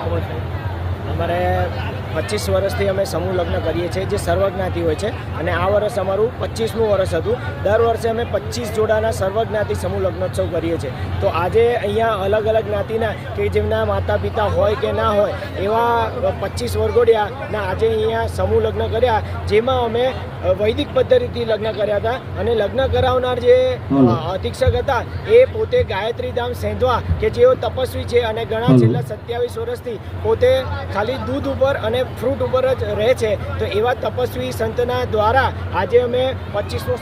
મહોલ અમારે પચીસ વર્ષથી અમે સમૂહ લગ્ન કરીએ છીએ જે સર્વજ્ઞાતિ હોય છે. અને આ વર્ષ અમારું પચીસમું વર્ષ હતું. દર વર્ષે અમે પચીસ જોડાના સર્વજ્ઞાતિ સમૂહ લગ્નોત્સવ કરીએ છીએ. તો આજે અહીંયા અલગ અલગ જ્ઞાતિના કે જેમના માતા પિતા હોય કે ના હોય એવા પચીસ વરઘોડિયાના આજે અહીંયા સમૂહ લગ્ન કર્યા જેમાં અમે વૈદિક પદ્ધતિથી લગ્ન કર્યા હતા. અને લગ્ન કરાવનાર જે અધિક્ષક હતા એ પોતે ગાયત્રી ધામ સેંધવા કે જેઓ તપસ્વી છે અને ઘણા છેલ્લા સત્યાવીસ વર્ષથી પોતે ખાલી દૂધ ઉપર અને ફ્રૂટ ઉપર જ રહે છે. તો એવા તપસ્વી સંતના દ્વારા આજે અમે પચીસમો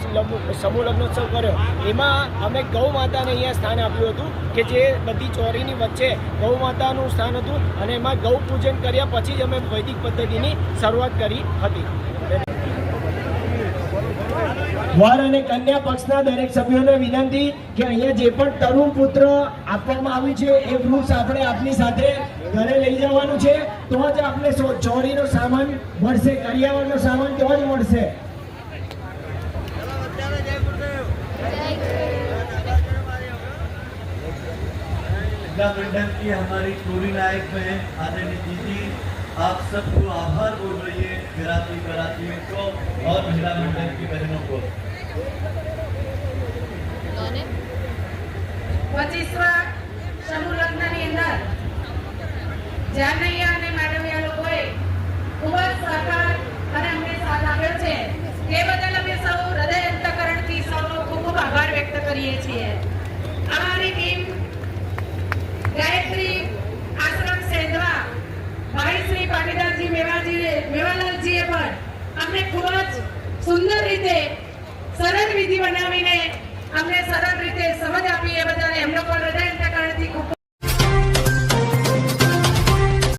સમૂહ લગ્નોત્સવ કર્યો. એમાં અમે ગૌ માતાને અહીંયા સ્થાન આપ્યું હતું કે જે બધી ચોરીની વચ્ચે ગૌ માતાનું સ્થાન હતું અને એમાં ગૌ પૂજન કર્યા પછી જ અમે વૈદિક પદ્ધતિની શરૂઆત કરી હતી. વર અને કન્યા પક્ષના દરેક સભ્યોને વિનંતી કે અહીંયા જે પણ તરુણ પુત્ર આપવામાં આવ્યું છે એ વૃક્ષ આપણે આપની સાથે ઘરે લઈ જવાનું છે તો જ આપણે સો- ચોરીનો સામાન મળશે કરિયાવરનો સામાન તો જ મળશે जिला मंडल की हमारी टोरी नायक बहन आदरणीय दीदी आप सबको आभार बोल रही है घराती घरातियों को और महिला मंडल की बहनों को પચીસવા સમૂહ લગ્નની અંદર જાનૈયા પણ અમને ખૂબ જ સુંદર રીતે સરળ વિધિ બનાવીને અમને સરળ રીતે સમજ આપીએ એ એમનો પણ હૃદય